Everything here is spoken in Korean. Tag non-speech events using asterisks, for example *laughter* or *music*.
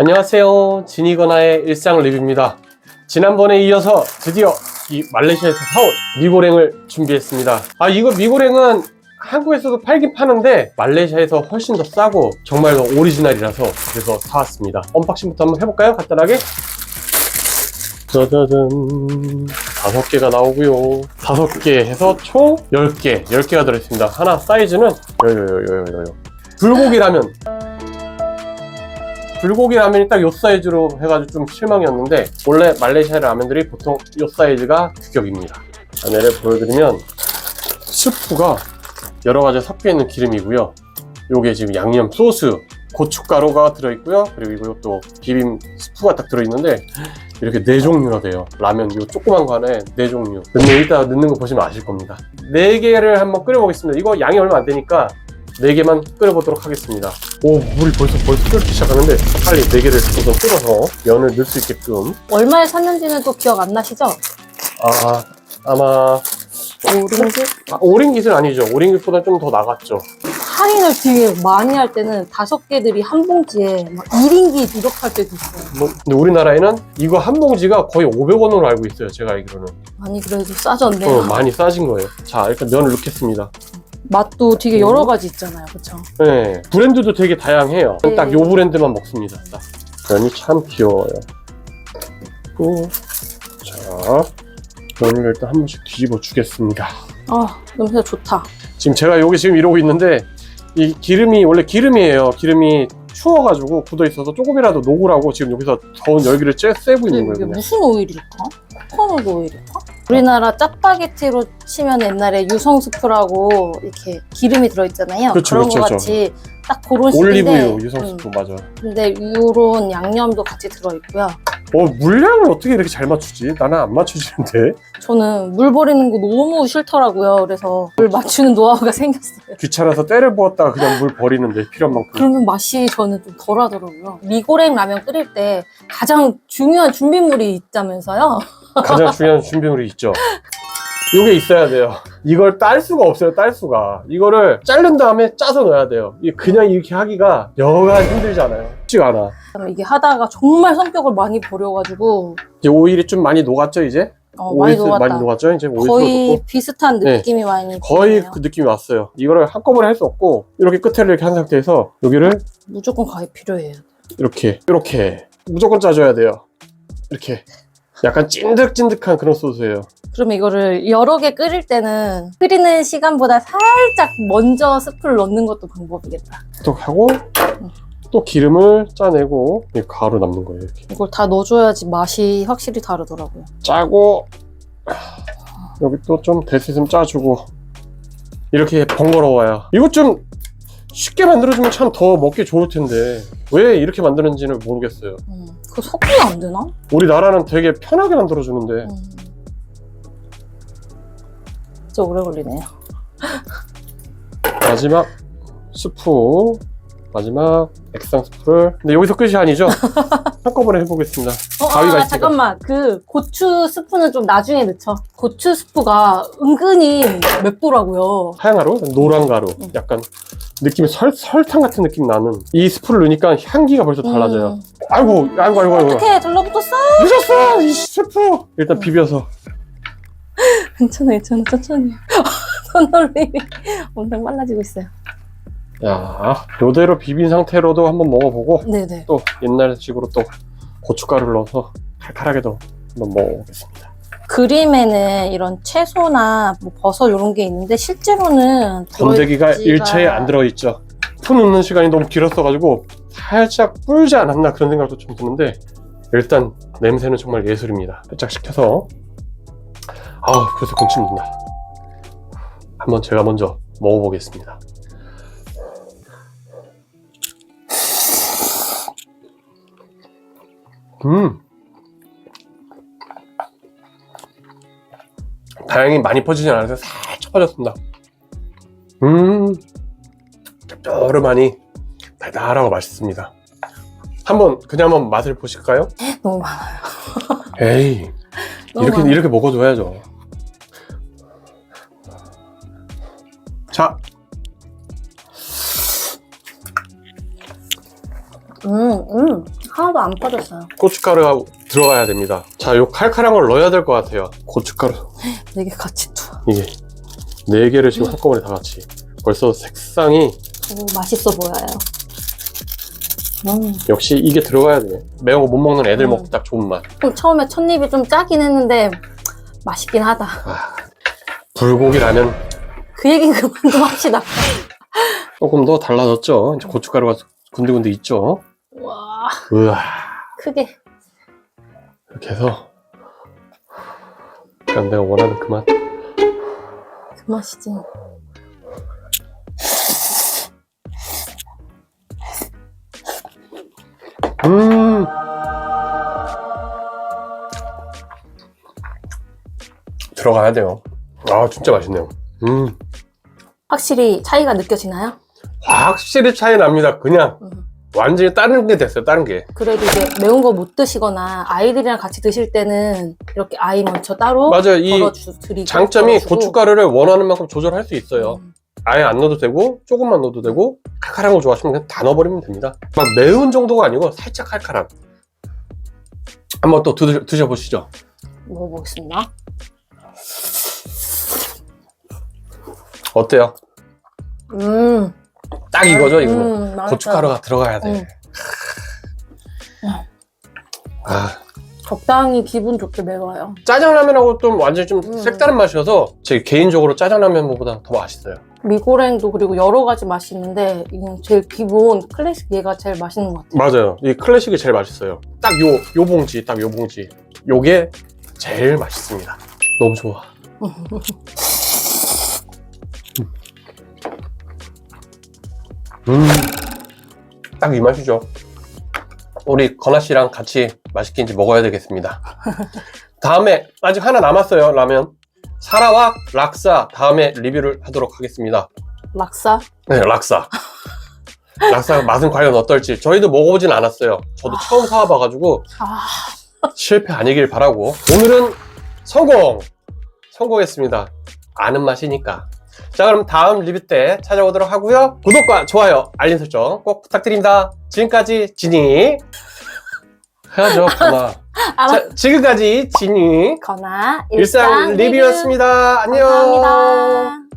안녕하세요. 지니거나의 일상 리뷰입니다. 지난번에 이어서 드디어 이 말레이시아에서 사온 미고랭을 준비했습니다. 아, 이거 미고랭은 한국에서도 팔긴 파는데 말레이시아에서 훨씬 더 싸고 정말 더 오리지널이라서 그래서 사왔습니다. 언박싱부터 한번 해볼까요? 간단하게. 짜자잔. 다섯 개가 나오고요. 다섯 개 해서 총 10개, 10개가 들어있습니다. 하나 사이즈는 요요요요요요. 불고기 라면 불고기 라면이 딱 요 사이즈로 해가지고 좀 실망이었는데 원래 말레이시아 라면들이 보통 요 사이즈가 규격입니다. 안에를 보여드리면 스프가 여러 가지 섞여 있는 기름이고요. 요게 지금 양념 소스, 고춧가루가 들어있고요. 그리고 이것도 비빔 스프가 딱 들어있는데 이렇게 네 종류나 돼요. 라면 요 조그만 거 안에 네 종류. 근데 이따 넣는 거 보시면 아실 겁니다. 네 개를 한번 끓여보겠습니다. 이거 양이 얼마 안 되니까 네 개만 끓여보도록 하겠습니다. 오 물이 벌써 벌써 끓기 시작하는데 빨리 네 개를 우선 끓여서 면을 넣을 수 있게끔 얼마에 샀는지는 또 기억 안 나시죠? 아 아마 오렌지? 아, 오링깃은 아니죠. 오링깃보다 좀 더 나갔죠. 할인을 되게 많이 할 때는 다섯 개들이 한 봉지에 막 1인기 이렇게 할 때도 있어요. 뭐, 근데 우리나라에는 이거 한 봉지가 거의 500원으로 알고 있어요. 제가 알기로는. 많이 그래도 싸졌네요. 어, 많이 싸진 거예요. 자, 일단 면을 넣겠습니다. 맛도 되게 여러 가지 있잖아요. 그쵸? 네, 브랜드도 되게 다양해요. 네. 딱 요 브랜드만 먹습니다. 딱. 면이 참 귀여워요. 또, 자, 면을 일단 한 번씩 뒤집어 주겠습니다. 아, 냄새 좋다. 지금 제가 여기 지금 이러고 있는데 이 기름이 원래 기름이에요. 기름이 추워가지고 굳어 있어서 조금이라도 녹으라고 지금 여기서 더운 열기를 쬐 쐬고 있는 거예요. 이게 그냥. 무슨 오일일까? 코코넛 오일일까? 우리나라 짜파게티로 치면 옛날에 유성스프라고 이렇게 기름이 들어있잖아요. 그렇죠, 런 그렇죠, 거 그렇죠. 같이 딱 그런 식인데 올리브유 유성스프 음, 맞아. 근데 요런 양념도 같이 들어있고요. 어 물량을 어떻게 이렇게 잘 맞추지? 나는 안 맞추지는데 저는 물 버리는 거 너무 싫더라고요. 그래서 물 맞추는 노하우가 *laughs* 생겼어요. 귀찮아서 때를 부었다가 그냥 물 버리는데 필요한 만큼. 그러면 맛이 저는 좀 덜하더라고요. 미고랭 라면 끓일 때 가장 중요한 준비물이 있다면서요? *laughs* 가장 중요한 준비물이 있죠. 이게 있어야 돼요. 이걸 딸 수가 없어요. 딸 수가. 이거를 자른 다음에 짜서 넣어야 돼요. 이게 그냥 이렇게 하기가 여간 힘들잖아요. 쉽지가 않아. 이게 하다가 정말 성격을 많이 버려가지고 이제 오일이 좀 많이 녹았죠 이제? 어, 많이 오일 수- 녹았다. 많이 녹았죠 이제 오일 거의 들어갔고. 비슷한 네. 느낌이 많이 거의 드네요. 그 느낌이 왔어요. 이거를 한꺼번에 할 수 없고 이렇게 끝에를 이렇게 한 상태에서 여기를 무조건 가위 필요해요. 이렇게 이렇게 무조건 짜줘야 돼요. 이렇게 약간 찐득찐득한 그런 소스예요. 그러면 이거를 여러 개 끓일 때는 끓이는 시간보다 살짝 먼저 스프를 넣는 것도 방법이겠다. 또 하고 또 기름을 짜내고 이 가루 남는 거예요. 이렇게 이걸 다 넣어줘야지 맛이 확실히 다르더라고요. 짜고 여기 또좀될수 있으면 짜주고 이렇게 번거로워요. 이거 좀 쉽게 만들어주면 참 더 먹기 좋을 텐데 왜 이렇게 만드는지는 모르겠어요. 음, 그거 섞으면 안 되나? 우리나라는 되게 편하게 만들어주는데 음. 진짜 오래 걸리네요. 마지막 스프 마지막 액상 스프를 근데 여기서 끝이 아니죠? *laughs* 한꺼번에 해보겠습니다. 어, 가위가 아, 있으니까. 잠깐만. 그 고추 스프는 좀 나중에 넣죠. 고추 스프가 은근히 맵더라고요. 하얀 가루, 노란 가루, 음. 약간 느낌이 설, 설탕 같은 느낌 나는 이 스프를 넣으니까 향기가 벌써 달라져요. 음. 아이고, 아이고, 아이고, 아이고. 어떻게 달라붙었어? 늦었어! 이 스프! 일단 비벼서. 괜찮아, 괜찮아. 천천히. *laughs* 손놀림이 엄청 빨라지고 있어요. 야, 요대로 비빈 상태로도 한번 먹어보고 네네. 또 옛날식으로 또 고춧가루를 넣어서 칼칼하게도 한번 먹어보겠습니다. 그림에는 이런 채소나 뭐 버섯 이런 게 있는데 실제로는 건더기가 들어있지가- 일체에 안 들어있죠. 푸 넣는 시간이 너무 길었어가지고 살짝 불지 않았나 그런 생각도 좀 드는데 일단 냄새는 정말 예술입니다. 살짝 식혀서 아우 그래서 군침 돈다. 한번 제가 먼저 먹어보겠습니다. 음. 다행히 많이 퍼지진 않아서 살짝 퍼졌습니다. 음, 짭조름하니 달달하고 맛있습니다. 한번 그냥 한번 맛을 보실까요? 너무 많아요. *laughs* 에이, 너무 이렇게 많아요. 이렇게 먹어줘야죠. 자, 음, 음. 하나도 안 빠졌어요. 고춧가루가 들어가야 됩니다. 자, 요 칼칼한 걸 넣어야 될 것 같아요. 고춧가루. 이게 같이 투하. 이게 네 개를 지금 한꺼번에 다 같이. 벌써 색상이 오, 맛있어 보여요. 음. 역시 이게 들어가야 돼. 매운 거 못 먹는 애들 음. 먹고 딱 좋은 맛. 좀 처음에 첫 입이 좀 짜긴 했는데 맛있긴 하다. 아, 불고기 라면 그 얘기 그만 좀 합시다. 조금 더 달라졌죠. 이제 고춧가루가 군데군데 있죠. 와 우와. 크게. 이렇게 해서 약간 내가 원하는 그 맛. 그 맛이지. 음. 들어가야 돼요. 아, 진짜 맛있네요. 음. 확실히 차이가 느껴지나요? 확실히 차이 납니다. 그냥 음. 완전히 다른 게 됐어요. 다른 게. 그래도 이제 매운 거 못 드시거나 아이들이랑 같이 드실 때는 이렇게 아이 먼저 따로 맞아요. 이 드리고 장점이. 고춧가루를 원하는 만큼 조절할 수 있어요. 음. 아예 안 넣어도 되고 조금만 넣어도 되고 칼칼한 거 좋아하시면 그냥 다 넣어버리면 됩니다. 막 매운 정도가 아니고 살짝 칼칼한. 한번 또 드, 드셔보시죠. 먹어보겠습니다. 어때요? 음, 딱 이거죠, 이거는. 음, 맛있어요. 고춧가루가 들어가야 돼. 음. 아, 적당히 기분 좋게 매워요. 짜장라면하고 좀 완전히 좀 음. 색다른 맛이어서 제 개인적으로 짜장라면보다 더 맛있어요. 미고랭도 그리고 여러 가지 맛이 있는데 그냥 제일 기본 클래식 얘가 제일 맛있는 것 같아요. 맞아요. 이 클래식이 제일 맛있어요. 딱 요, 요 봉지, 딱 요 봉지. 요게 제일 맛있습니다. 너무 좋아. *laughs* 음, 딱 이 맛이죠. 우리 건아 씨랑 같이 맛있게 이제 먹어야 되겠습니다. *laughs* 다음에 아직 하나 남았어요, 라면. 사라와 락사 다음에 리뷰를 하도록 하겠습니다. 락사? 네, 락사. *laughs* 락사 맛은 과연 어떨지 저희도 먹어보진 않았어요. 저도 처음 사와봐가지고 아, 실패 아니길 바라고 오늘은 성공! 성공했습니다. 아는 맛이니까. 자 그럼 다음 리뷰 때 찾아오도록 하고요. 구독과 좋아요, 알림 설정 꼭 부탁드립니다. 지금까지 지니 해야죠, 건아. 알았- 자, 지금까지 지니 거나 일상 리뷰였습니다. 안녕. 감사합니다.